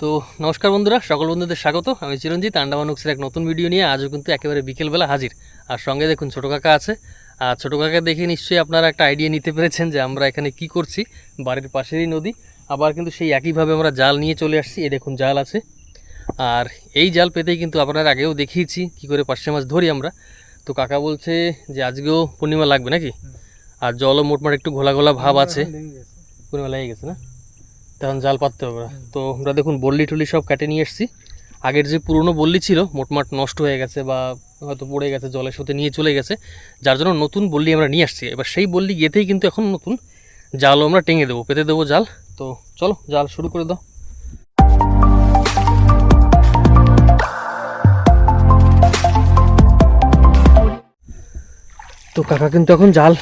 তো নমস্কার বন্ধুরা সকল বন্ধুদের স্বাগত। আমি চিরঞ্জিত আন্ডামান উক্সের এক নতুন ভিডিও নিয়ে আজও কিন্তু একেবারে বিকেলবেলা হাজির। আর সঙ্গে দেখুন ছোটো কাকা আছে। আর ছোটো কাকা দেখে নিশ্চয়ই আপনারা একটা আইডিয়া নিতে পেরেছেন যে আমরা এখানে কি করছি। বাড়ির পাশেরই নদী। আবার কিন্তু সেই একইভাবে আমরা জাল নিয়ে চলে আসছি। এই দেখুন জাল আছে। আর এই জাল পেতেই কিন্তু আপনার আগেও দেখিয়েছি কি করে পার্শে মাছ ধরি আমরা। তো কাকা বলছে যে আজকেও পূর্ণিমা লাগবে নাকি? আর জলও মোটমাট একটু ঘোলা ঘোলা ভাব আছে। পূর্ণিমা লেগে গেছে না? তখন জাল পাততে হবে না। তো আমরা দেখুন বল্লি টুলি সব কেটে নিয়ে এসেছি। আগের যে পুরনো বল্লি ছিল, মোটমাট নষ্ট হয়ে গেছে বা হয়তো পড়ে গেছে, জলের সাথে নিয়ে চলে গেছে, যার জন্য নতুন বল্লি আমরা নিয়ে আসছি। এবার সেই বল্লি গেতেই কিন্তু এখন নতুন জালও আমরা টেঙে দেবো, পেতে দেবো জাল। তো চলো, জাল শুরু করে দাও। তো কাকা কিন্তু এখন জাল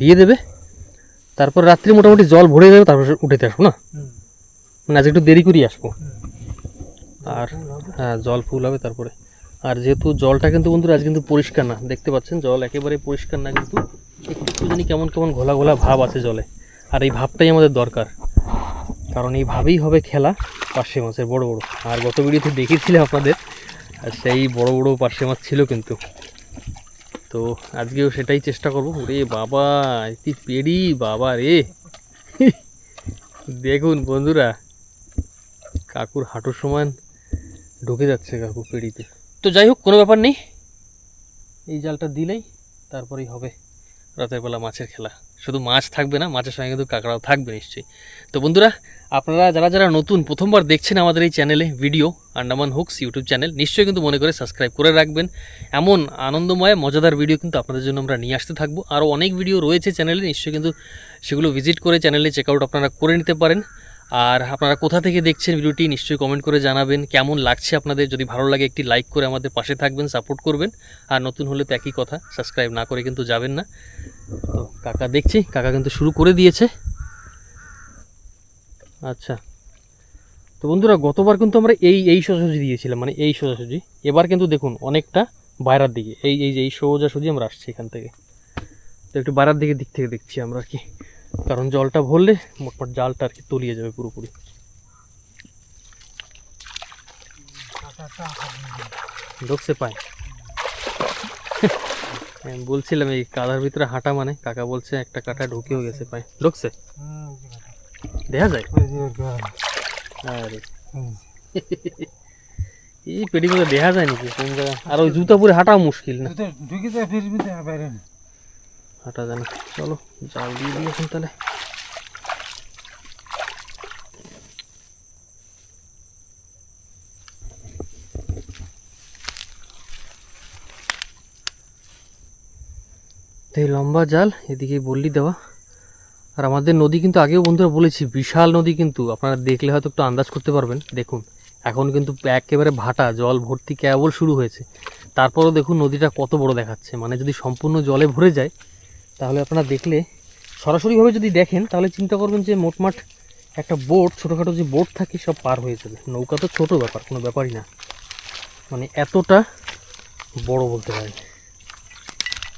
দিয়ে দেবে। তারপর রাত্রি মোটামুটি জল ভরে যাবে তারপর উঠেতে আসব না? মানে আজকে একটু দেরি করেই আসব। আর হ্যাঁ জল ফুল হবে তারপরে। আর যেহেতু জলটা কিন্তু বন্ধুরা আজ কিন্তু পরিষ্কার না দেখতে পাচ্ছেন? জল একেবারে পরিষ্কার না কিন্তু একটু একটু জানি কেমন কেমন ঘোলা ঘোলা ভাব আছে জলে। আর এই ভাবটাই আমাদের দরকার। কারণ এই ভাবেই হবে খেলা পার্শে মাছের বড় বড়। আর গত ভিডিওতে দেখিয়েছিলাম আপনাদের আর সেই বড় বড় পার্শে মাছ ছিল কিন্তু। তো আজকেও সেটাই চেষ্টা করব। রে বাবা, কি পেড়ি, বাবা রে। দেখুন বন্ধুরা, কাকুর হাঁটুর সমান ঢুকে যাচ্ছে কাকু পেড়িতে। তো যাই হোক, কোনো ব্যাপার নেই। এই জালটা দিলেই তারপরেই হবে রাতের বেলা মাছের খেলা। শুধু মাছ থাকবে না, মাছের সঙ্গে কিন্তু কাঁকড়াও থাকবে নিশ্চয়ই। তো বন্ধুরা, আপনারা যারা যারা নতুন, প্রথমবার দেখছেন আমাদের এই চ্যানেলে video Andaman hooks YouTube channel নিশ্চয়ই কিন্তু মনে করে সাবস্ক্রাইব করে রাখবেন। এমন আনন্দময়, মজাদার ভিডিও কিন্তু আপনাদের জন্য আমরা নিয়ে আসতে থাকব। আরও অনেক ভিডিও রয়েছে চ্যানেলে নিশ্চয়ই কিন্তু সেগুলো ভিজিট করে চ্যানেলে চেক আউট আপনারা করে নিতে পারেন। আর আপনারা কোথা থেকে দেখছেন ভিডিওটি নিশ্চয়ই কমেন্ট করে জানাবেন। কেমন লাগছে আপনাদের? যদি ভালো লাগে, একটি লাইক করে আমাদের পাশে থাকবেন সাপোর্ট করবেন। আর নতুন হলে তো একই কথা সাবস্ক্রাইব না করে কিন্তু যাবেন না। তো কাকা দেখছি, কাকা কিন্তু শুরু করে দিয়েছে। আচ্ছা। তো বন্ধুরা গতবার কিন্তু আমরা এই এই সোজাসুজি দিয়েছিলাম মানে এই সোজাসুজি। এবার কিন্তু দেখুন অনেকটা বাইরের দিকে। এই এই যে এই সোজাসুজি আমরা আসছি এখান থেকে। তো একটু বাইরের দিকে দিক থেকে দেখছি আমরা আর কি। কারণ জলটা ভরলে মোটমাট জালটা আর কি তলিয়ে যাবে পুরোপুরি। ঢুকছে পায়। আমি বলছিলাম এই কাদার ভিতরে হাঁটা মানে কাকা বলছে একটা কাটা ঢুকেও গেছে পায়। ঢুকছে? দেখা যায়? আরে। এই পেটিগুলো দেখা যায় নাকি? কোন জায়গা আর ওই জুতা পরে হাঁটাও মুশকিল না। ঢুকে যায় ফির বাইরে হাঁটা যায় না। চলো জাল দিয়ে দিই এখন তাহলে। এই লম্বা জাল এদিকে বললি দেওয়া। আর আমাদের নদী কিন্তু আগেও বন্ধুরা বলেছি, বিশাল নদী কিন্তু। আপনারা দেখলে হয়তো একটু আন্দাজ করতে পারবেন। দেখুন, এখন কিন্তু একেবারে ভাটা, জল ভর্তি কেবল শুরু হয়েছে। তারপরও দেখুন নদীটা কত বড় দেখাচ্ছে। মানে যদি সম্পূর্ণ জলে ভরে যায়, তাহলে আপনারা দেখলে সরাসরিভাবে যদি দেখেন, তাহলে চিন্তা করবেন যে মোটমাট একটা বোট, ছোটোখাটো যে বোট থাকে, সব পার হয়ে যাবে। নৌকা তো ছোটো ব্যাপার, কোনো ব্যাপারই না। মানে এতটা বড় বলতে পারেন।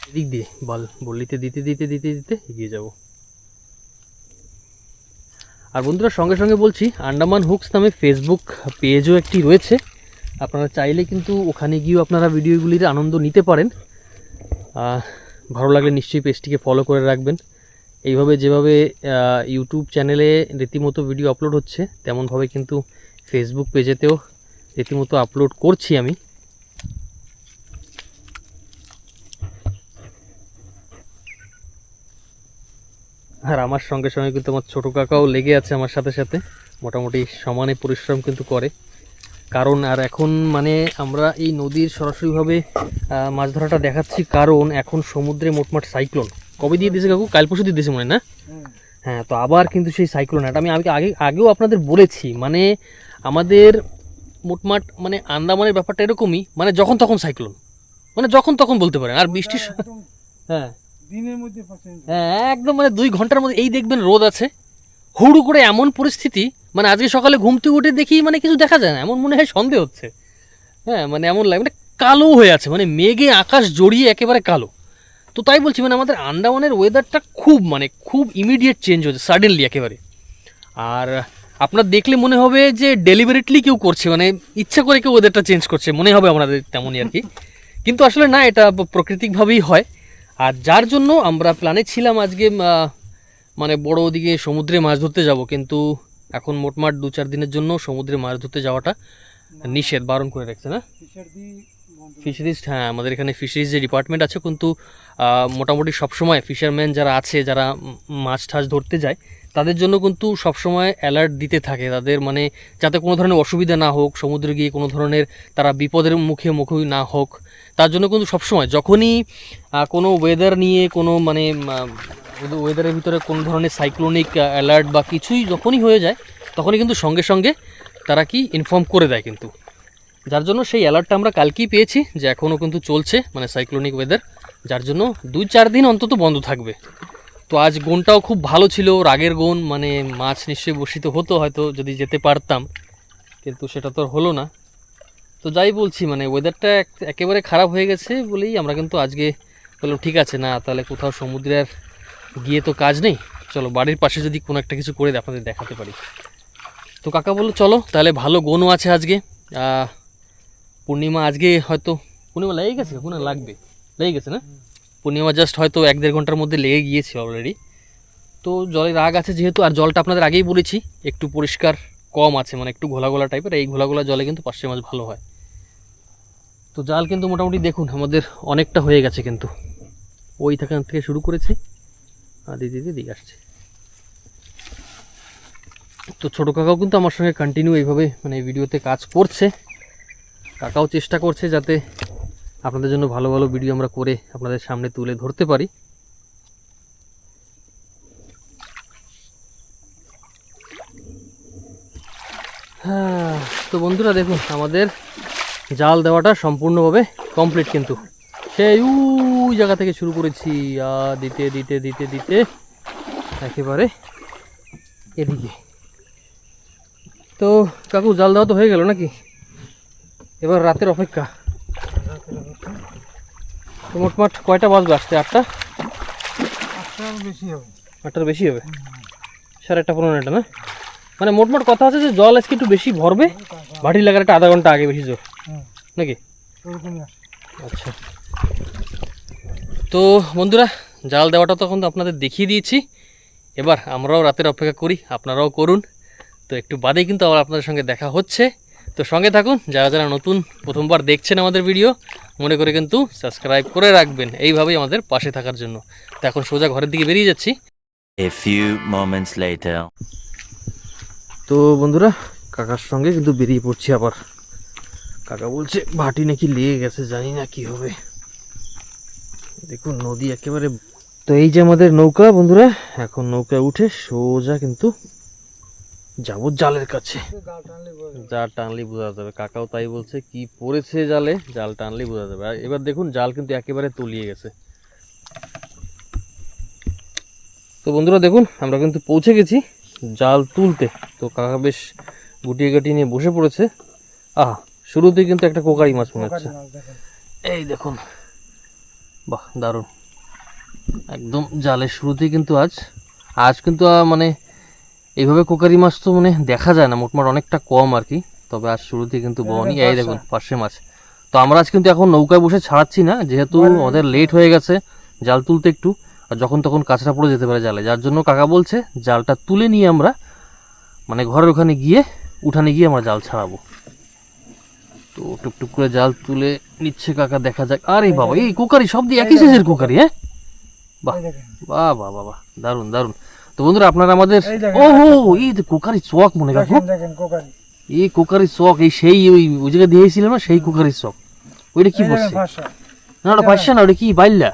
এদিক দিয়ে, বল, বললিতে দিতে দিতে দিতে দিতে এগিয়ে যাব। আর বন্ধুরা, সঙ্গে সঙ্গে বলছি আন্ডামান হুকস নামে ফেসবুক পেজও একটি রয়েছে। আপনারা চাইলে কিন্তু ওখানে গিয়েও আপনারা ভিডিওগুলির আনন্দ নিতে পারেন। ভালো লাগলে নিশ্চয়ই পেজটিকে ফলো করে রাখবেন। এইভাবে যেভাবে ইউটিউব চ্যানেলে রীতিমতো ভিডিও আপলোড হচ্ছে, তেমনভাবে কিন্তু ফেসবুক পেজেতেও রীতিমতো আপলোড করছি আমি। আর আমার সঙ্গে সঙ্গে কিন্তু আমার ছোটো কাকাও লেগে আছে আমার সাথে সাথে। মোটামুটি সমানে পরিশ্রম কিন্তু করে। কারণ আর এখন মানে আমরা এই নদীর সরাসরিভাবে মাছ ধরাটা দেখাচ্ছি। কারণ এখন সমুদ্রে মোটমাট সাইক্লোন। কবে দিয়ে দিয়েছে কাকু? কাল পরশু দিয়ে দিয়েছে মনে না? হ্যাঁ তো আবার কিন্তু সেই সাইক্লোন। এটা আমি আগে আগে আগেও আপনাদের বলেছি মানে আমাদের মোটমাট মানে আন্দামানের ব্যাপারটা এরকমই মানে যখন তখন সাইক্লোন। মানে যখন তখন বলতে পারেন। আর বৃষ্টির হ্যাঁ। হ্যাঁ একদম মানে দুই ঘণ্টার মধ্যে, এই দেখবেন রোদ আছে। হুড়ু করে এমন পরিস্থিতি মানে আজকে সকালে ঘুম থেকে উঠে দেখি মানে কিছু দেখা যায় না, এমন মনে হয় সন্দেহ হচ্ছে। হ্যাঁ মানে এমন লাগে মানে কালো হয়ে আছে মানে মেঘে আকাশ জড়িয়ে একেবারে কালো। তো তাই বলছি মানে আমাদের আন্দামানের ওয়েদারটা খুব মানে খুব ইমিডিয়েট চেঞ্জ হচ্ছে সাডেনলি একেবারে। আর আপনার দেখলে মনে হবে যে ডেলিভারিটলি কেউ করছে মানে ইচ্ছা করে কেউ ওয়েদারটা চেঞ্জ করছে, মনে হবে আমাদের তেমনই আর কি। কিন্তু আসলে না, এটা প্রাকৃতিকভাবেই হয়। আর যার জন্য আমরা প্ল্যানে ছিলাম আজকে মানে বড় ওদিকে সমুদ্রে মাছ ধরতে যাব, কিন্তু এখন মোটমাট দু চার দিনের জন্য সমুদ্রে মাছ ধরতে যাওয়াটা নিষেধ, বারণ করে রাখছে না? ফিশারিজ হ্যাঁ আমাদের এখানে ফিশারিজ যে ডিপার্টমেন্ট আছে কিন্তু মোটামুটি সবসময় ফিশারম্যান যারা আছে, যারা মাছ টাছ ধরতে যায়, তাদের জন্য কিন্তু সবসময় অ্যালার্ট দিতে থাকে। তাদের মানে যাতে কোনো ধরনের অসুবিধা না হোক, সমুদ্রে গিয়ে কোনো ধরনের তারা বিপদের মুখে মুখে না হোক, তার জন্য কিন্তু সবসময় যখনই কোনো ওয়েদার নিয়ে কোনো মানে ওয়েদারের ভিতরে কোনো ধরনের সাইক্লোনিক অ্যালার্ট বা কিছুই যখনই হয়ে যায়, তখনই কিন্তু সঙ্গে সঙ্গে তারা কি ইনফর্ম করে দেয় কিন্তু। যার জন্য সেই অ্যালার্টটা আমরা কালকেই পেয়েছি যে এখনও কিন্তু চলছে মানে সাইক্লোনিক ওয়েদার যার জন্য দুই চার দিন অন্তত বন্ধ থাকবে। তো আজ গোনটাও খুব ভালো ছিল, রাগের গোন মানে মাছ নিশ্চয়ই বসিত হতো হয়তো যদি যেতে পারতাম, কিন্তু সেটা তো আর হলো না। তো যাই বলছি মানে ওয়েদারটা একেবারে খারাপ হয়ে গেছে বলেই আমরা কিন্তু আজকে বললাম, ঠিক আছে, না, তাহলে কোথাও সমুদ্রে আর গিয়ে তো কাজ নেই। চলো, বাড়ির পাশে যদি কোনো একটা কিছু করে আপনাদের দেখাতে পারি। তো কাকা বলল, চলো, তাহলে ভালো গনও আছে আজকে। পূর্ণিমা আজকে হয়তো পূর্ণিমা লেগে গেছে কোনো লাগবে। লেগে গেছে না? পূর্ণিমা জাস্ট হয়তো এক দেড় ঘণ্টার মধ্যে লেগে গিয়েছে অলরেডি তো জলের রাগ আছে যেহেতু আর জলটা আপনাদের আগেই বলেছি একটু পরিষ্কার কম আছে মানে একটু ঘোলা ঘোলা টাইপের এই ঘোলা ঘোলা জলে কিন্তু পার্শে মাছ ভালো হয়। তো জাল কিন্তু মোটামুটি দেখুন আমাদের অনেকটা হয়ে গেছে কিন্তু। ওই থাকান থেকে শুরু করেছি। আর দিদি দিদি আসছে। তো ছোটো কাকাও কিন্তু আমার সঙ্গে কন্টিনিউ এইভাবে মানে ভিডিওতে কাজ করছে। কাকাও চেষ্টা করছে যাতে আপনাদের জন্য ভালো ভালো ভিডিও আমরা করে আপনাদের সামনে তুলে ধরতে পারি। হ্যাঁ তো বন্ধুরা দেখুন, আমাদের জাল দেওয়াটা সম্পূর্ণভাবে কমপ্লিট কিন্তু। সেই ওই জায়গা থেকে শুরু করেছি। আর দিতে দিতে দিতে দিতে একেবারে এদিকে। তো কাকু, জাল দেওয়া তো হয়ে গেল নাকি? এবার রাতের অপেক্ষা। তো মোটমাট কয়টা বাজবে আসতে আটটা? আটটার বেশি হবে। আটটার বেশি হবে? সাড়ে আটটা পনেরো একটা না? মানে মোটমাট কথা আছে যে জল আজকে একটু বেশি ভরবে ভাটি লাগার একটা আধা ঘণ্টা আগে বেশি জোর হুম নাকি? আচ্ছা। তো বন্ধুরা জাল দেওয়াটা তখন তো আপনাদের দেখিয়ে দিয়েছি। এবার আমরাও রাতের অপেক্ষা করি আপনারাও করুন। তো একটু বাদেই কিন্তু আবার আপনাদের সঙ্গে দেখা হচ্ছে। তো সঙ্গে থাকুন যারা যারা নতুন প্রথমবার দেখছেন আমাদের ভিডিও মনে করে কিন্তু সাবস্ক্রাইব করে রাখবেন এইভাবেই আমাদের পাশে থাকার জন্য। তো এখন সোজা ঘরের দিকে বেরিয়ে যাচ্ছি. তো বন্ধুরা কাকার সঙ্গে কিন্তু বেরিয়ে পড়ছি আবার। কাকা বলছে ভাটি নাকি লেগে গেছে জানি না কি হবে। দেখুন নদী একেবারে তো এই যে আমাদের নৌকা বন্ধুরা এখন নৌকায় উঠে সোজা কিন্তু যাব জালের কাছে। জাল টানলে বোঝা যাবে। কাকাও তাই বলছে, কি পড়েছে জালে, জাল টানলে বোঝা যাবে। আর এবার দেখুন, জাল কিন্তু একেবারে তলিয়ে গেছে। তো বন্ধুরা দেখুন, আমরা কিন্তু পৌঁছে গেছি জাল তুলতে। তো কাকা বেশ গুটিয়ে গাটিয়ে নিয়ে বসে পড়েছে। আহা, শুরুতেই কিন্তু একটা কোকারি মাছ মনে হচ্ছে। এই দেখুন, বাহ, দারুণ। একদম জালের শুরুতেই কিন্তু আজ আজ কিন্তু মানে এইভাবে কোকারি মাছ তো মানে দেখা যায় না মোটমাট অনেকটা কম আর কি তবে আজ শুরুতেই কিন্তু বনি। এই দেখুন পার্শে মাছ। তো আমরা আজ কিন্তু এখন নৌকায় বসে ছাড়াচ্ছি না যেহেতু আমাদের লেট হয়ে গেছে জাল তুলতে একটু। আর যখন তখন কাঁচরা পড়ে যেতে পারে জালে। যার জন্য কাকা বলছে জালটা তুলে নিয়ে আমরা মানে ঘরের ওখানে গিয়ে উঠানে গিয়ে আমরা জাল ছাড়াবো। তো টুকটুক করে জাল তুলে নিচ্ছে কাকা দেখা যাক। আরে বাবা এই কুকারি সব দিয়ে একই সাইজের কুকারি। হ্যাঁ? বাহ বাহ বাহ বাহ বাহ দারুণ দারুণ তো বন্ধুরা আপনারা আমাদের ওহো এই যে কুকারি চক মনে কোকারি। এই কুকারি চক এই সেই ওই ওই জায়গায় দিয়েছিলাম না সেই কুকারি চক। ওইটা কি বলছে না ওটা পাইছে না ওটা কি বাইল্লা?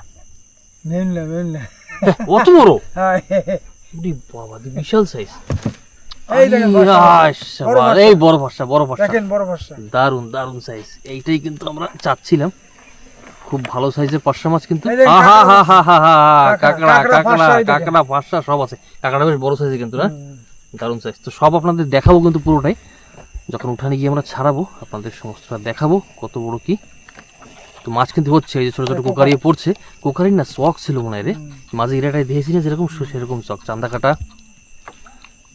অত বড়? হ্যাঁ। বাবা বিশাল সাইজ এই বড় ভাষা। বড় ভাষা দারুণ দারুণ সাইজ এইটাই কিন্তু আমরা চাচ্ছিলাম। খুব ভালো সাইজের পার্শা মাছ কিন্তু। কাঁকড়া কাঁকড়া, কাঁকড়া পার্শা সব আছে। কাঁকড়া বেশ বড় সাইজের কিন্তু না। দারুণ সাইজ তো সব আপনাদের দেখাবো কিন্তু পুরোটাই। যখন উঠানে গিয়ে আমরা ছাড়াবো আপনাদের সমস্তটা দেখাবো কত বড় কি। তো মাছ কিন্তু হচ্ছে এই যে ছোট ছোট কোকারি পড়ছে। কোকারির না শখ ছিল মনে হয় রে। মাঝে ইরাটাই দিয়েছি না যেরকম সেরকম শখ। চান্দা কাটা।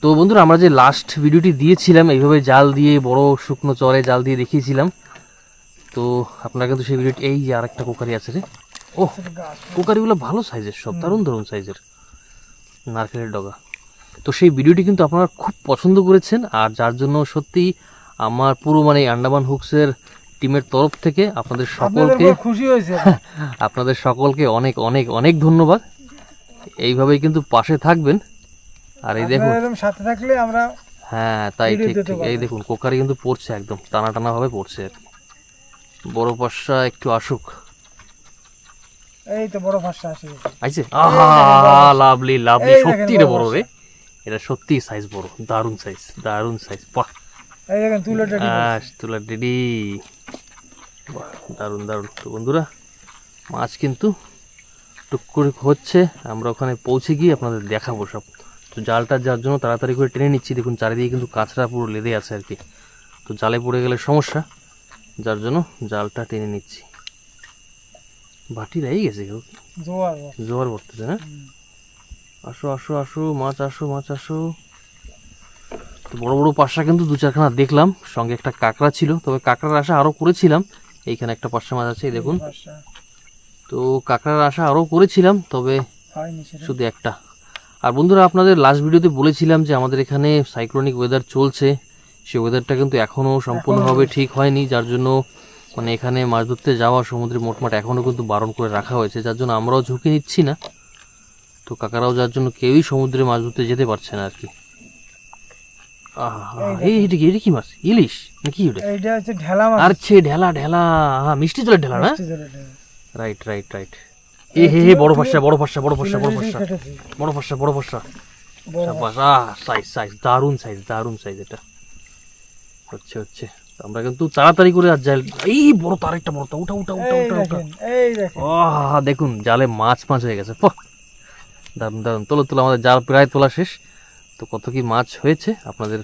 তো বন্ধুরা আমরা যে লাস্ট ভিডিওটি দিয়েছিলাম এইভাবে জাল দিয়ে বড় শুকনো চরে জাল দিয়ে দেখিয়েছিলাম। তো আপনারা কিন্তু সেই ভিডিওটি এই যে আরেকটা কোকারি আছে রে। ও কোকারিগুলো ভালো সাইজের সব দারুণ দারুণ সাইজের। নারকেলের ডগা। তো সেই ভিডিওটি কিন্তু আপনারা খুব পছন্দ করেছেন আর যার জন্য সত্যি আমার পুরো মানে আন্ডামান হুকসের টিমের তরফ থেকে আপনাদের সকলকে খুশি হয়েছে। আপনাদের সকলকে অনেক অনেক অনেক ধন্যবাদ। এইভাবেই কিন্তু পাশে থাকবেন। আর এই দেখুন। সাথে থাকলে আমরা হ্যাঁ তাই ঠিক ঠিক। এই দেখুন কোকারি কিন্তু পড়ছে একদম টানা টানা ভাবে পড়ছে। আর কি বড় পাশা একটু আসুক। এই তো বড় ভাষা আসে আইছে? আহা লাভলি লাভলি। সত্যি রে বড় রে। এটা সত্যি সাইজ বড়। দারুণ সাইজ দারুণ সাইজ বাহ। এই দেখেন তুলে টেডি আস তুলা ডিডি বাহ দারুণ দারুণ। তো বন্ধুরা মাছ কিন্তু টুক করে হচ্ছে। আমরা ওখানে পৌঁছে গিয়ে আপনাদের দেখাবো সব। তো জালটা যার জন্য তাড়াতাড়ি করে টেনে নিচ্ছি। দেখুন চারিদিকে কিন্তু কাঁচরা পুরো লেদে আছে আর কি। তো জালে পড়ে গেলে সমস্যা। যার জন্য জালটা টেনে নিচ্ছি। বাটি রয়ে গেছে কেউ জোয়ার জোয়ার পড়তেছে না? আসো আসো আসো মাছ আসো মাছ আসো। তো বড় বড় পাশা কিন্তু দু চারখানা দেখলাম। সঙ্গে একটা কাঁকড়া ছিল। তবে কাঁকড়ার আশা আরও করেছিলাম। এইখানে একটা পাশা মাছ আছে দেখুন। তো কাঁকড়ার আশা আরও করেছিলাম তবে শুধু একটা। আর বন্ধুরা আপনাদের লাস্ট ভিডিওতে বলেছিলাম যে আমাদের এখানে সাইক্লোনিক ওয়েদার চলছে। সেই ওয়েদারটা কিন্তু এখনও সম্পূর্ণভাবে ঠিক হয়নি যার জন্য মানে এখানে মাছ ধরতে যাওয়া সমুদ্রে মোটমাট এখনও কিন্তু বারণ করে রাখা হয়েছে যার জন্য আমরাও ঝুঁকি নিচ্ছি না। তো কাকারাও যার জন্য কেউই সমুদ্রে মাছ ধরতে যেতে পারছে না আর কি আহা, এই এটা কি এটা কি মাছ? ইলিশ? নাকি ওটা? এইটা হচ্ছে ঢেলা মাছ। আর ঢেলা ঢেলা। হ্যাঁ মিষ্টি জলের ঢেলা না। রাইট রাইট রাইট এ হে হে বড় বড় বড় বড় বড় বড় সাইজ সাইজ দারুণ সাইজ দারুণ সাইজ এটা। হচ্ছে হচ্ছে। আমরা কিন্তু তাড়াতাড়ি করে আর জাল এই বড় তার একটা বড় উঠা উঠা উঠা উঠা উঠা। দেখেন জালে মাছ মাছ হয়ে গেছে। দারুণ দারুণ তোলো তোলো আমাদের জাল প্রায় তোলা শেষ। তো কত কি মাছ হয়েছে আপনাদের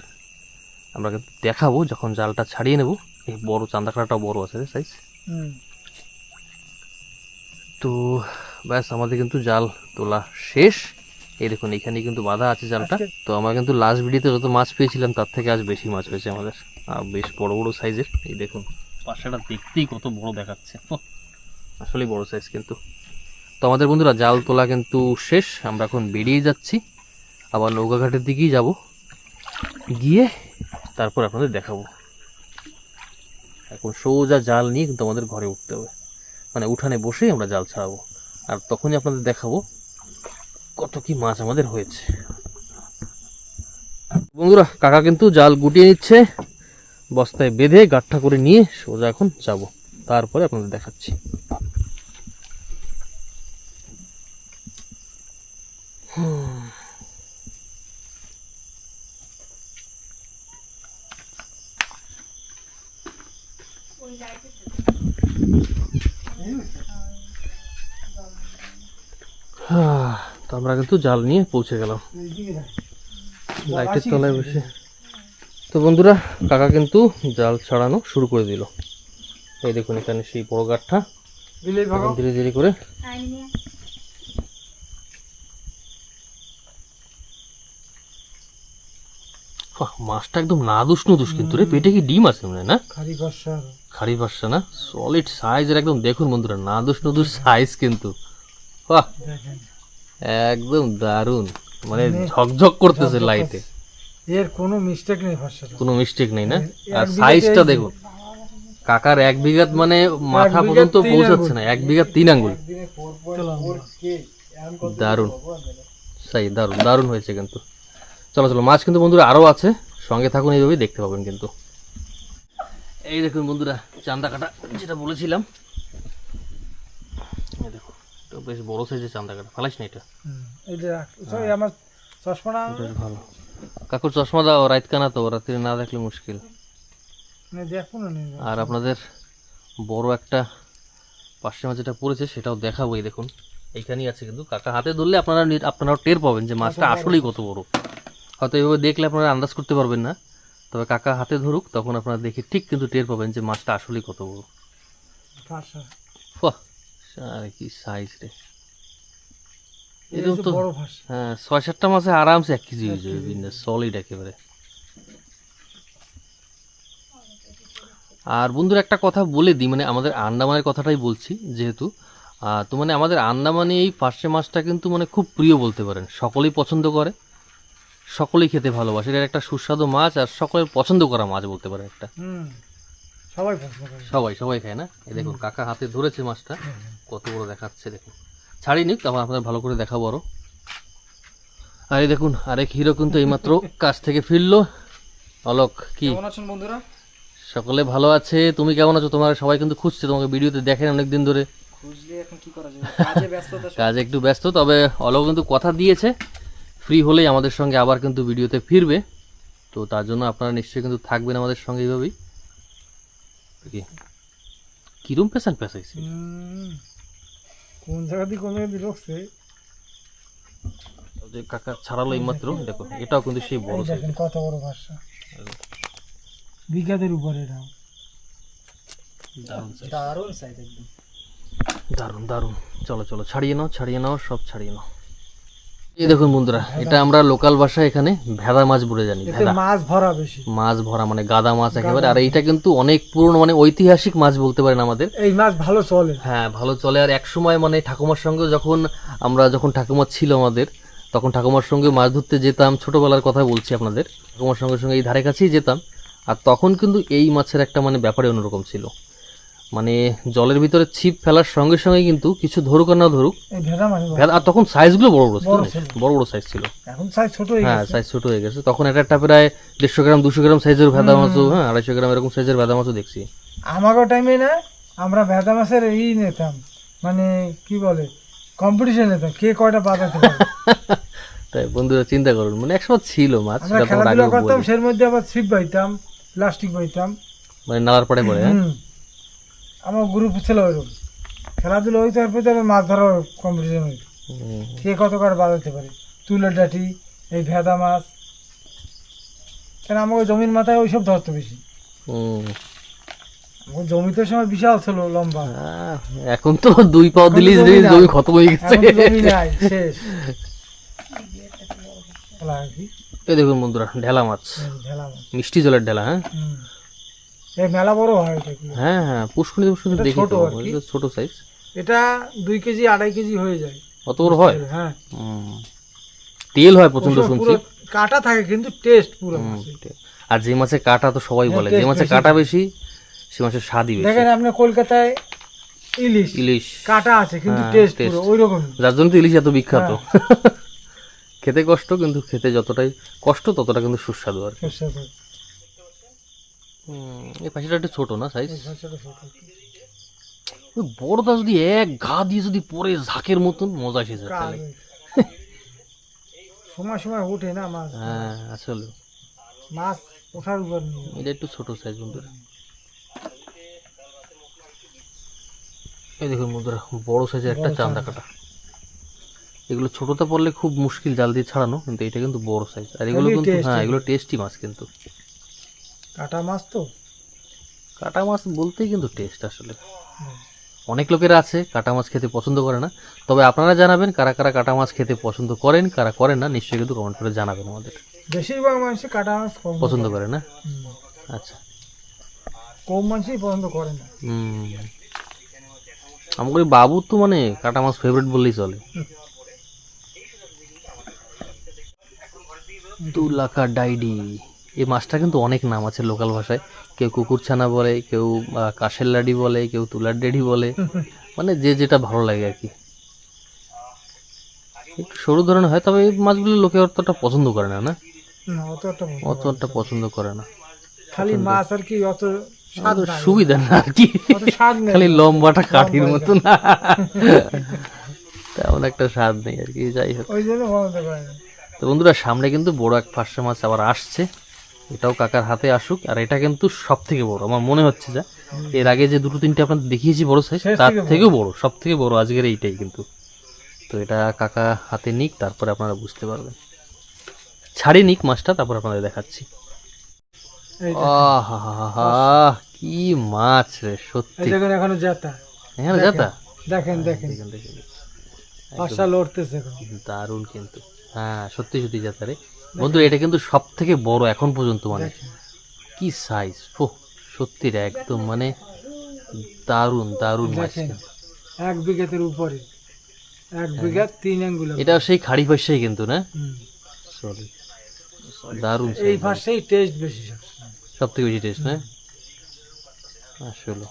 আমরা কিন্তু দেখাবো যখন জালটা ছাড়িয়ে নেব। এই বড় চান্দাখাটাও বড় আছে সাইজ হুম। তো ব্যাস আমাদের কিন্তু জাল তোলা শেষ। এই দেখুন এখানে কিন্তু বাধা আছে জালটা। তো আমরা কিন্তু লাস্ট ভিডিওতে যত মাছ পেয়েছিলাম তার থেকে আজ বেশি মাছ হয়েছে আমাদের। বেশ বড় বড় সাইজের। এই দেখুন, পাশাটা দেখতেই কত বড় দেখাচ্ছে। আসলেই বড় সাইজ কিন্তু। তো আমাদের বন্ধুরা, জাল তোলা কিন্তু শেষ। আমরা এখন বেরিয়ে যাচ্ছি। আবার নৌকাঘাটের দিকেই যাব। গিয়ে তারপর আপনাদের দেখাবো। এখন সোজা জাল নিয়ে কিন্তু আমাদের ঘরে উঠতে হবে। মানে উঠানে বসেই আমরা জাল ছাড়াবো। আর তখনই আপনাদের দেখাবো কত কি মাছ আমাদের হয়েছে। বন্ধুরা, কাকা কিন্তু জাল গুটিয়ে নিচ্ছে। বস্তায় বেঁধে গাঠা করে নিয়ে সোজা এখন যাব। তারপরে আপনাদের দেখাচ্ছি। তো আমরা কিন্তু জাল নিয়ে পৌঁছে গেলাম। লাইটের তলায় বসে। তো বন্ধুরা কাকা কিন্তু জাল ছাড়ানো শুরু করে দিল। এই দেখুন এখানে সেই বড় গাঠটা। ধীরে ধীরে করে বাহ, মাছটা একদম না নাদুস নুদুস কিন্তু রে। পেটে কি ডিম আছে মনে না? খাড়ি পাশা না? সলিড সাইজ সাইজের একদম দেখুন বন্ধুরা না নাদুস নুদুস সাইজ কিন্তু। বাহ! একদম দারুণ। মানে ঝকঝক করতেছে লাইটে এর কোনো মিস্টেক নেই ভাষাটা। কোনো মিস্টেক নেই না? আর সাইজটা দেখুন। কাকার এক বিঘাত মানে মাথা পর্যন্ত পৌঁছাচ্ছে না এক বিঘাত তিন আঙ্গুল। দারুণ। সাই দারুণ দারুণ হয়েছে কিন্তু। চলো চলো মাছ কিন্তু বন্ধুরা আরও আছে। সঙ্গে থাকুন এইভাবেই দেখতে পাবেন কিন্তু। এই দেখুন বন্ধুরা চান্দা কাটা যেটা বলেছিলাম। এই বেশ বড় সাইজের চান্দা কাটা। ফালাইস না এটা? হুম, এই যে আমার চশমাটা ভালো। কাকুর চশমা দাও রাত কানা তো রাত্রে না দেখলে মুশকিল। আর আপনাদের বড় একটা পার্শ্বে মাছ যেটা পড়েছে সেটাও দেখাবো এই দেখুন। এইখানেই আছে কিন্তু। কাকা হাতে ধরলে আপনারা আপনারাও টের পাবেন যে মাছটা আসলেই কত বড়। হয়তো এইভাবে দেখলে আপনারা আন্দাজ করতে পারবেন না। তবে কাকা হাতে ধরুক তখন আপনারা দেখে ঠিক কিন্তু টের পাবেন যে মাছটা আসলেই কত বড়। বাহ কি সাইজ রে। এরকম তো হ্যাঁ ছয় সাতটা মাসে আরামসে এক কেজি হয়ে যাবে বিন্দাস সলিড একেবারে। আর বন্ধুরা একটা কথা বলে দিই মানে আমাদের আন্দামানের কথাটাই বলছি যেহেতু তো মানে আমাদের আন্দামানে এই পার্শে মাছটা কিন্তু মানে খুব প্রিয় বলতে পারেন। সকলেই পছন্দ করে সকলেই খেতে ভালোবাসে। এটা একটা সুস্বাদু মাছ আর সকলের পছন্দ করা মাছ বলতে পারেন একটা। সবাই সবাই সবাই খায় না? এই দেখুন কাকা হাতে ধরেছে মাছটা। কত বড় দেখাচ্ছে দেখুন। ছাড়িয়ে নিক তারপর আপনাদের ভালো করে দেখাবো আরও। আর এই দেখুন আরেক হিরো কিন্তু এইমাত্র কাজ থেকে ফিরলো। অলোক কি? কেমন আছেন বন্ধুরা? সকলে ভালো আছে? তুমি কেমন আছো? তোমার সবাই কিন্তু খুঁজছে তোমাকে ভিডিওতে দেখেন অনেকদিন ধরে। খুঁজলে এখন কি করা যাবে কাজে একটু ব্যস্ত তবে অলোক কিন্তু কথা দিয়েছে। ফ্রি হলেই আমাদের সঙ্গে আবার কিন্তু ভিডিওতে ফিরবে। তো তার জন্য আপনারা নিশ্চয়ই কিন্তু থাকবেন আমাদের সঙ্গে এইভাবেই। কি? কিরম পেশান পেশাইছে? কোন জায়গা দিয়ে কোন জায়গা দিয়ে ঢুকছে যে কাকা ছাড়ালো এইমাত্র দেখো এটাও কিন্তু সেই বড় দেখেন কত বড় ভাষা বিঘাদের উপরে এটা। দারুণ size। দারুণ সাইজ একদম। দারুণ দারুণ। চলো চলো ছাড়িয়ে নাও ছাড়িয়ে নাও সব ছাড়িয়ে নাও। এই দেখুন বন্ধুরা এটা আমরা লোকাল ভাষায় এখানে ভেদা মাছ বলে জানি ভেদা মাছ ভরা বেশি। মাছ ভরা মানে গাদা মাছ একেবারে। আর এইটা কিন্তু অনেক পুরনো মানে ঐতিহাসিক মাছ বলতে পারেন আমাদের। এই মাছ ভালো চলে। হ্যাঁ ভালো চলে। আর এক সময় মানে ঠাকুমার সঙ্গে যখন আমরা যখন ঠাকুমা ছিল আমাদের তখন ঠাকুমার সঙ্গে মাছ ধরতে যেতাম। ছোটবেলার কথা বলছি আপনাদের। ঠাকুমার সঙ্গে সঙ্গে এই ধারে কাছেই যেতাম। আর তখন কিন্তু এই মাছের একটা মানে ব্যাপারে অন্যরকম ছিল। মানে জলের ভিতরে ছিপ ফেলার সঙ্গে সঙ্গে কিন্তু কিছু ধরুক আর না ধরুক ভেড়া আর তখন সাইজগুলো বড় বড় ছিল। বড় ছিল। বড় বড় সাইজ ছিল। এখন সাইজ ছোট হয়ে হ্যাঁ সাইজ ছোট হয়ে গেছে। তখন এটা একটা প্রায় দেড়শো গ্রাম দুশো গ্রাম সাইজের ভেদা মাছও হ্যাঁ আড়াইশো গ্রাম এরকম সাইজের ভেদা মাছও দেখছি। আমারও টাইমে না আমরা ভেদা মাছের এই নিতাম। মানে কি বলে কম্পিটিশন নিতাম কে কয়টা বাজাতে পারে। তাই বন্ধুরা চিন্তা করুন। মানে একসময় ছিল মাছ আমরা খেলাধুলা করতাম। সের মধ্যে আবার ছিপ বাইতাম প্লাস্টিক বাইতাম। মানে নালার পরে পড়ে হ্যাঁ। আমার গ্রুপ ছিল ওইরকম। খেলাধুলা হইতে তারপরে আবার মাছ ধরার কম্পিটিশন হইতো। কে কত করে বাজাতে পারে? তুলের ডাটি এই ভেদা মাছ। কেন আমাকে জমির মাথায় ওইসব ধরতো বেশি। আমার জমিতে সময় বিশাল ছিল লম্বা। এখন তো দুই পাও দিলেই জমি খতম হয়ে গেছে। শেষ। আর দেখুন বন্ধুরা ঢেলা মাছ। ঢেলা মাছ। মিষ্টি জলের ঢেলা হ্যাঁ। এই মেলা বড় হয় এটা কি হ্যাঁ হ্যাঁ পুষ্করণী এটা দেখি ছোট তো আর কি। ওইগুলো ছোট সাইজ এটা দুই কেজি আড়াই কেজি হয়ে যায় অত বড় হয় হ্যাঁ হুম। তেল হয় প্রচণ্ড ওসব শুনছি পুরো কাটা থাকে কিন্তু টেস্ট পুরো মাছে। আর যে মাছে কাটা তো সবাই হ্যাঁ, বলে যে মাছে কাটা বেশি সে মাছের স্বাদই বেশি দেখেন আপনি কলকাতায় ইলিশ ইলিশ কাটা আছে কিন্তু হ্যাঁ, টেস্ট taste। পুরো ওই রকম যার জন্য তো ইলিশ এত বিখ্যাত হ্যাঁ। খেতে কষ্ট কিন্তু খেতে যতটাই কষ্ট ততটা কিন্তু সুস্বাদু আর কি। সুস্বাদু এই পাখিটা একটু ছোট না সাইজ ওই বড়টা যদি এক ঘা দিয়ে যদি পরে ঝাঁকের মতন মজা এসে যায় তাহলে। সময় সময় ওঠে না মাছ। হ্যাঁ আসলে। মাছ ওঠার উপর এটা একটু ছোট সাইজ বন্ধুরা। এই দেখুন বন্ধুরা বড় সাইজের একটা চান্দা কাটা। এগুলো ছোটতে পড়লে খুব মুশকিল জাল দিয়ে ছাড়ানো কিন্তু এটা কিন্তু বড় সাইজ আর এগুলো কিন্তু হ্যাঁ। এগুলো টেস্টি মাছ কিন্তু। কাটা মাছ তো? কাটা মাছ বলতেই কিন্তু টেস্ট আসলে। অনেক লোকেরা আছে কাটা মাছ খেতে পছন্দ করে না। তবে আপনারা জানাবেন কারা কারা কাটা মাছ খেতে পছন্দ করেন কারা করেন না নিশ্চয়ই কিন্তু কমেন্ট করে জানাবেন আমাদের। বেশিরভাগ মানুষই কাটা মাছ পছন্দ করে না? আচ্ছা। কম মানুষই পছন্দ করে না। আমার বাবুর তো মানে কাটা মাছ ফেভারিট বললেই চলে। দু লাখা ডাইডি। এই মাছটা কিন্তু অনেক নাম আছে লোকাল ভাষায়। কেউ কুকুর ছানা বলে কেউ কাশের লাডি বলে কেউ তুলার ডেডি বলে। মানে যে যেটা ভালো লাগে আর কি। একটু সরু ধরনের হয় তবে এই মাছগুলো লোকে অতটা পছন্দ করে না না? অতটা পছন্দ করে না। খালি মাছ আর কি অত। সুবিধা না আর কি। খালি লম্বাটা কাঠির মতো না। তেমন একটা স্বাদ নেই আর কি যাই হোক। তো বন্ধুরা সামনে কিন্তু বড় এক পার্শ্ব মাছ আবার আসছে। এটাও কাকার হাতে আসুক আর এটা কিন্তু সব থেকে বড়। আমার মনে হচ্ছে যা এর আগে যে দুটো তিনটে আপনার দেখিয়েছি বড় সাইজ তার থেকে বড়। থেকেও বড় সব থেকে বড় আজকের এইটাই কিন্তু। তো এটা কাকা হাতে নিক তারপরে আপনারা বুঝতে পারবেন। ছাড়ি নিক মাছটা তারপর আপনাদের দেখাচ্ছি। কি মাছ রে সত্যি। এখনও জেতা এখানে যাতা? দেখেন দেখেন। দেখেন লড়তেছে দারুণ কিন্তু। হ্যাঁ সত্যি সত্যি যাতারে বন্ধু এটা কিন্তু সব থেকে বড় এখন পর্যন্ত মানে। কি সাইজ ও সত্যি রে একদম মানে দারুণ দারুণ মাছ এক বিঘাতের উপরে। এক বিঘা তিন আঙ্গুল এটা সেই খাড়ি পাশাই কিন্তু না? সরি দারুণ এই ভাষাই টেস্ট বেশি সব থেকে বেশি টেস্ট না? আসলে।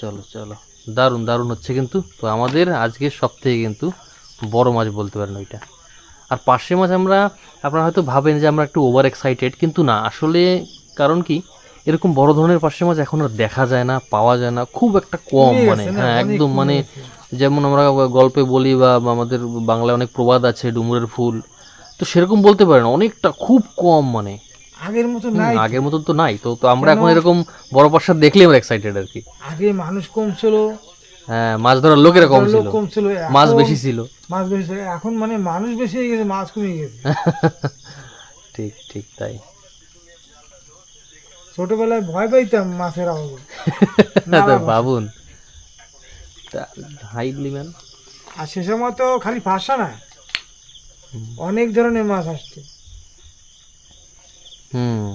চলো চলো। দারুণ দারুণ হচ্ছে কিন্তু। তো আমাদের আজকে সব থেকে কিন্তু বড় মাছ বলতে পারেন ওইটা। আর পার্শে মাছ আমরা আপনারা হয়তো ভাবেন যে আমরা একটু ওভার এক্সাইটেড কিন্তু না আসলে কারণ কি এরকম বড় ধরনের পার্শে মাছ এখন আর দেখা যায় না পাওয়া যায় না খুব একটা কম মানে হ্যাঁ একদম মানে যেমন আমরা গল্পে বলি বা আমাদের বাংলায় অনেক প্রবাদ আছে ডুমুরের ফুল তো সেরকম বলতে পারেন অনেকটা খুব কম মানে। আগের মতো নাই আগের মতন তো নাই তো তো আমরা এখন এরকম বড় পাশা দেখলে আমরা এক্সাইটেড আর কি। আগে মানুষ কম ছিল হ্যাঁ মাছ ধরার লোকেরা কম ছিল। কম ছিল মাছ বেশি ছিল। মাছ বেশি ছিল। এখন মানে মানুষ বেশি হয়ে গেছে মাছ কমে গেছে। ঠিক ঠিক তাই। ছোটবেলায় ভয় পাইতাম মাছের আওয়াজে বাবুন হাইডলি ম্যান আর সে সময় তো খালি ফাঁসা না। অনেক ধরনের মাছ আসতো। হুম।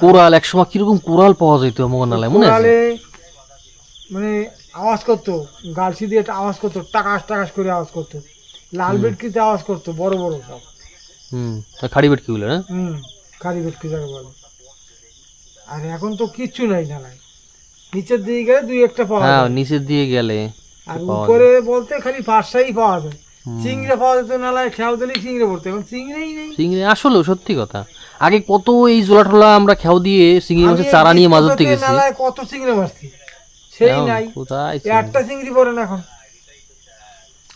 কোরাল একসময় কীরকম কোরাল পাওয়া যেত আমার নালায় মনে আছে? মানে আওয়াজ করতো গালসি দিয়ে আওয়াজ করতো টাকাস টাকাস করে আওয়াজ করতো। লাল বেটকিতে আওয়াজ করতো বড় বড় সব। হুম খাড়ি বেটকিগুলো না? হুম কারি বেটকি যাকে বলে। আর এখন তো কিচ্ছু নাই নালায়। নিচের দিকে গেলে দুই একটা পাওয়া হ্যাঁ নিচের দিয়ে গেলে আর উপরে বলতে খালি ফাঁসাই পাওয়া যায়। চিংড়ে পাওয়া যেত নালায় খেয়াল দিলেই চিংড়ে পড়তো এখন চিংড়েই নেই। চিংড়ি আসলেও সত্যি কথা। আগে কত এই জোলা টোলা আমরা খেও দিয়ে চিংড়ি মাছের চারা নিয়ে মাছ ধরতে গেছি। নালায় কত চিংড়ে মারছি সেই নাই। কোথায় একটা চিংড়ি পড়ে না এখন।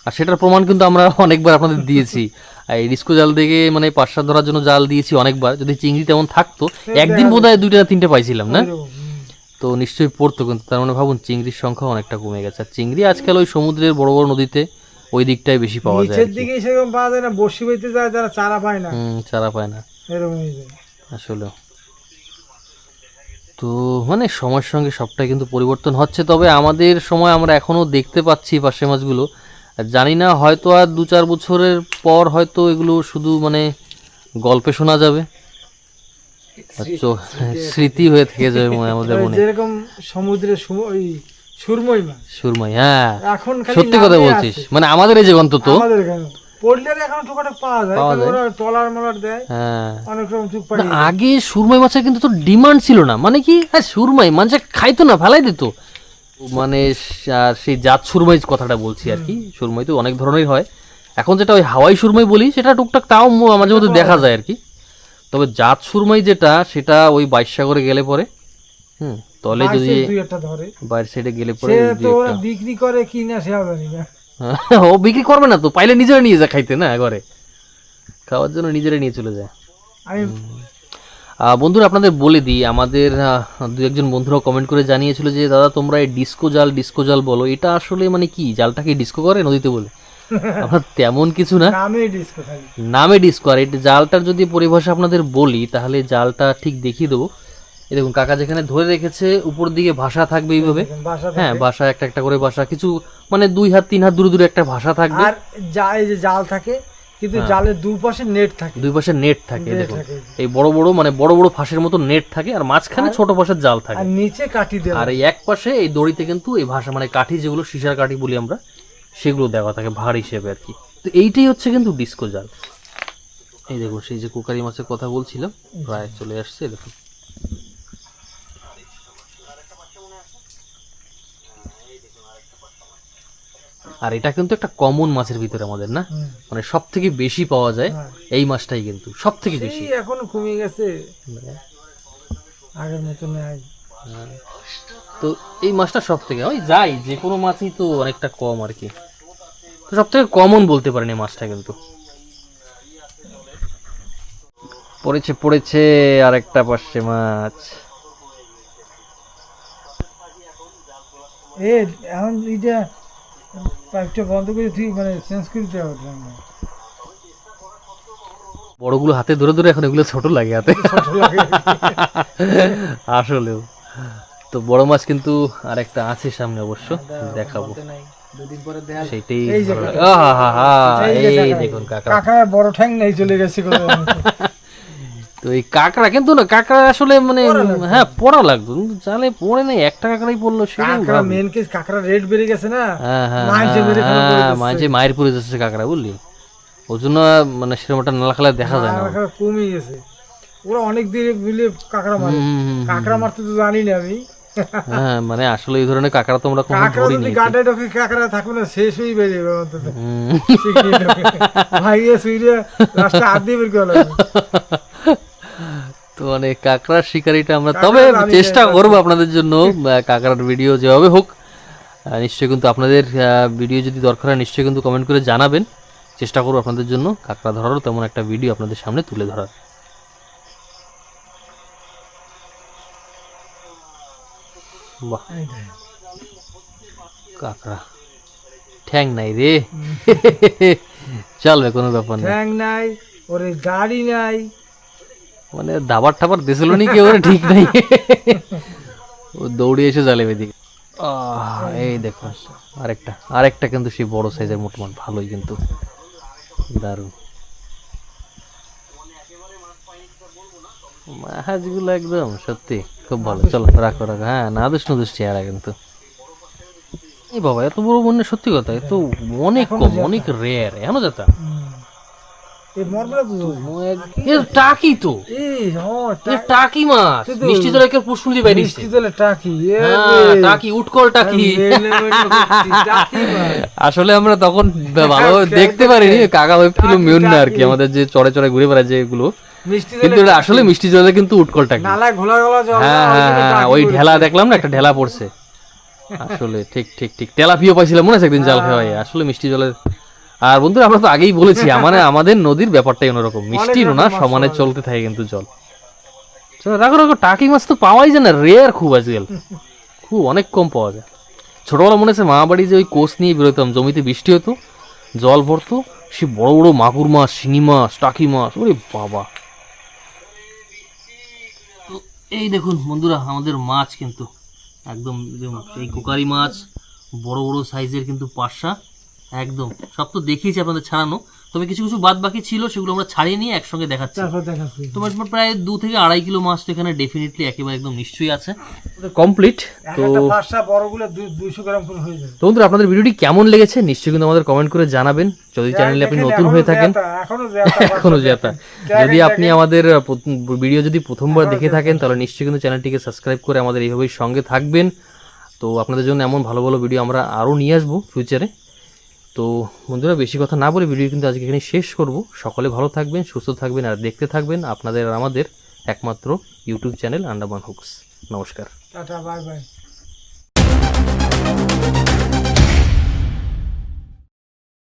আর সেটার প্রমাণ কিন্তু আমরা অনেকবার আপনাদের দিয়েছি। আর এই ডিস্কো জাল থেকে মানে পাঁচশা ধরার জন্য জাল দিয়েছি অনেকবার। যদি চিংড়ি তেমন থাকতো একদিন বোধ হয় দুইটা তিনটে পাইছিলাম না? তো নিশ্চয়ই পড়তো কিন্তু তার মানে ভাবুন চিংড়ির সংখ্যা অনেকটা কমে গেছে। আর চিংড়ি আজকাল ওই সমুদ্রের বড় বড় নদীতে ওই দিকটাই বেশি পাওয়া যায় নিচের দিকে সেরকম পাওয়া যায় না বসি বইতে যায় যারা চারা পায় না। হুম চারা পায় না। এরকম আসলে তো মানে সময়ের সঙ্গে সবটাই কিন্তু পরিবর্তন হচ্ছে। তবে আমাদের সময় আমরা এখনও দেখতে পাচ্ছি পাশে মাছগুলো। জানি না হয়তো আর দু চার বছরের পর হয়তো এগুলো শুধু মানে গল্পে শোনা যাবে। স্মৃতি হয়ে থেকে। যাবে মনে আমাদের মনে। যেরকম সমুদ্রে সু- ওই সুরমই হ্যাঁ। এখন সত্যি কথা বলছিস। মানে আমাদের এই যে অন্তত। আমাদের এখন টুকাটাক পাওয়া যায় পাওয়া কিন্তু যায়। ওরা টলার মলার দেয় হ্যাঁ। অনেক রকম চুপ পাড়ি আগে সুরমাই মাছের কিন্তু তো ডিমান্ড ছিল না। মানে কি? হ্যাঁ সুরমাই মানুষে খাইতো না ফেলাই দিত। মানে সেই জাত সুরমাই কথাটা বলছি আর কি। সুরমাই তো অনেক ধরনের হয়। এখন যেটা ওই হাওয়াই সুরমাই বলি সেটা টুকটাক তাও মাঝে মধ্যে দেখা যায়। আর কি। তবে জাত সুরমাই যেটা সেটা ওই বাইশসাগরে গেলে পরে। হুম তলে যদি বাইরের সাইডে গেলে পরে বিক্রি করে কি না সে জানি না। ও বিক্রি করবে না তো পাইলে নিজেরা নিয়ে যা খাইতে না ঘরে? খাওয়ার জন্য নিজেরা নিয়ে চলে যায়। আমি বন্ধুরা আপনাদের বলে দিই আমাদের দু একজন বন্ধুরা কমেন্ট করে জানিয়েছিল যে দাদা তোমরা এই ডিস্কো জাল ডিস্কো জাল বলো। এটা আসলে মানে কি জালটাকে ডিস্কো করে নদীতে বলে? আমরা তেমন কিছু না। নামে ডিস্কো আর এটা জালটার যদি পরিভাষা আপনাদের বলি তাহলে জালটা ঠিক দেখিয়ে দেবো। এই দেখুন কাকা যেখানে ধরে রেখেছে উপর দিকে ভাষা থাকবে এইভাবে। হ্যাঁ ভাষা একটা একটা করে ভাষা। কিছু মানে দুই হাত তিন হাত দূরে দূরে একটা ভাষা থাকবে। আর যা এই যে জাল থাকে কিন্তু জালের দুপাশে নেট থাকে। দুই পাশে নেট থাকে দেখুন। এই বড় বড় মানে বড় বড় ফাঁসের মতো নেট থাকে আর মাঝখানে ছোট পাশের জাল থাকে। আর নিচে কাঠি দেওয়া। আর এই এক পাশে এই দড়িতে কিন্তু এই ভাষা মানে কাঠি যেগুলো সিসার কাঠি বলি আমরা সেগুলো দেওয়া থাকে ভার হিসেবে আর কি। তো এইটাই হচ্ছে কিন্তু ডিস্কো জাল। এই দেখুন সেই যে কুকারি মাছের কথা বলছিলাম প্রায় চলে আসছে দেখুন। আর এটা কিন্তু একটা কমন মাছের ভিতরে আমাদের না? মানে সব থেকে বেশি পাওয়া যায় হ্যাঁ। এই মাছটাই কিন্তু সব থেকে বেশি। এখন কমে গেছে। আগের মতো নাই। তো এই মাছটা সব থেকে ওই যাই যে কোনো মাছই তো অনেকটা কম আর কি। তো সব থেকে কমন বলতে পারেন এই মাছটা কিন্তু। পড়েছে পড়েছে আর একটা পাশে মাছ। এখন এইটা পাইপটা বন্ধ করে ঠিক মানে চেঞ্জ করে দেওয়া হতো বড়গুলো হাতে ধরে ধরে এখন এগুলো ছোট লাগে হাতে। আসলেও। তো বড় মাছ কিন্তু আর একটা আছে সামনে অবশ্য দেখাবো। বলতে সেটাই এই। দেখুন কাঁকড়ার বড় ঠ্যাং নেই চলে গেছে তো এই কাঁকড়া কিন্তু না কাঁকড়া আসলে মানে হ্যাঁ পড়া লাগতো। কিন্তু জালে পড়ে নাই একটা কাঁকড়াই পড়ল সেটাই কাঁকড়া মেন কেস কাঁকড়া রেট বেড়ে গেছে না? হ্যাঁ হ্যাঁ পড়ে হ্যাঁ। মাঝে মায়ের পরে যাচ্ছে কাঁকড়া বুঝলি? ওই জন্য মানে সেরকম একটা নালা খেলা দেখা যায় না। কাঁকড়া কমে গেছে। ওরা অনেক দিন মিলে কাঁকড়া মারে। কাঁকড়া মারতে তো জানি না আমি। হ্যাঁ মানে আসলে এই ধরনের কাঁকড়া তোমরা কখনো কাঁকড়া ধরিনি যদি গাডে ঢোকে কাঁকড়া থাকবে না শেষ হয়ে বেরিয়ে যাবে অন্তত। ভাইয়ে হাত দিয়ে বের করে লাগবে। তো মানে কাঁকড়ার শিকারিটা আমরা তবে চেষ্টা এবার- করব আপনাদের জন্য কাঁকড়ার ভিডিও যেভাবে হোক। নিশ্চয়ই কিন্তু আপনাদের ভিডিও যদি দরকার হয় নিশ্চয়ই কিন্তু কমেন্ট করে জানাবেন। চেষ্টা করব আপনাদের জন্য কাঁকড়া ধরারও তেমন একটা ভিডিও আপনাদের সামনে তুলে ধরার। বাহ। কাঁকড়া। ঠ্যাং নাই রে। চলবে কোনো ব্যাপার না। ঠ্যাং নাই ওরে গাড়ি নাই। মানে দাবার টাবার দিছিল নি কেউ ঠিক নাই। ও দৌড়ে এসে জালে বেদিকে এই দেখো আরেকটা আরেকটা কিন্তু সেই বড় সাইজের মোটামুট ভালোই কিন্তু। দারুণ। মাহাজগুলো একদম সত্যি খুব ভালো। চলো রাখো রাখো। হ্যাঁ না দুষ নুদুস চেহারা কিন্তু। এই বাবা এত বড় মনে সত্যি কথা এত অনেক কম অনেক রেয়ার এখনও যেতা? এই মরবে না তো এ টাকি তো। এই হ্যাঁ এ টাকি মাছ। মিষ্টি জলে কেউ পুষ্প দিয়ে বাইরে মিষ্টি জলে টাকি এ হ্যাঁ, রে। টাকি উটকল টাকি। মেলে মেলে করছি, টাকি মাছ। আসলে আমরা তখন ভালো দেখতে পারিনি। কাকা মিউন না আর কি আমাদের যে চড়ে চড়ে ঘুরে বেড়ায় যে এগুলো কিন্তু এটা আসলে মিষ্টি জলে কিন্তু উটকল টাকি। নালায় ঘোলা ঘোলা জল হ্যাঁ ওই হ্যাঁ হ্যাঁ ওই ঢেলা দেখলাম না একটা ঢেলা পড়ছে। আসলে ঠিক ঠিক ঠিক। তেলাপিও পাইছিলাম মনে আছে একদিন জাল খাওয়াই। আসলে মিষ্টি জলের আর বন্ধুরা আমরা তো আগেই বলেছি মানে আমাদের নদীর ব্যাপারটাই অন্যরকম। মিষ্টি রকম না সমানে চলতে থাকে কিন্তু জল। রাখো রাখো টাকি মাছ তো পাওয়াই যায় না রেয়ার খুব আজকাল। খুব অনেক কম পাওয়া যায়। ছোটবেলা মনে আছে মা বাড়ি যে ওই কোষ নিয়ে বেরোতাম জমিতে বৃষ্টি হতো জল ভরতো সে বড় বড় মাগুর মাছ শিঙি মাছ টাকি মাছ ওরে বাবা। এই দেখুন বন্ধুরা আমাদের মাছ কিন্তু একদম সেই কুকারি মাছ বড় বড় সাইজের কিন্তু পার্শা একদম। সব তো দেখিয়েছি আপনাদের ছাড়ানো। তবে কিছু কিছু বাদ বাকি ছিল সেগুলো আমরা ছাড়িয়ে নিয়ে একসঙ্গে দেখাচ্ছি। তোমার প্রায় দু থেকে আড়াই কিলো মাছ তো এখানে ডেফিনেটলি একেবারে একদম নিশ্চয়ই আছে। কমপ্লিট তো বড়গুলো দুইশো গ্রাম করে হয়ে যাবে। তো বন্ধুরা আপনাদের ভিডিওটি কেমন লেগেছে নিশ্চয়ই কিন্তু আমাদের কমেন্ট করে জানাবেন। যদি চ্যানেলে আপনি নতুন হয়ে থাকেন এখনও জেতা, এখনও যদি আপনি আমাদের ভিডিও যদি প্রথমবার দেখে থাকেন তাহলে নিশ্চয়ই কিন্তু চ্যানেলটিকে সাবস্ক্রাইব করে আমাদের এইভাবেই সঙ্গে থাকবেন। তো আপনাদের জন্য এমন ভালো ভালো ভিডিও আমরা আরও নিয়ে আসব ফিউচারে তো বন্ধুরা, বেশি কথা না বলে ভিডিও কিন্তু আজকে এখানে শেষ করব। সকলে ভালো থাকবেন, সুস্থ থাকবেন আর দেখতে থাকবেন আপনাদের আর আমাদের একমাত্র ইউটিউব চ্যানেল আন্ডামান হুকস নমস্কার। Tata bye bye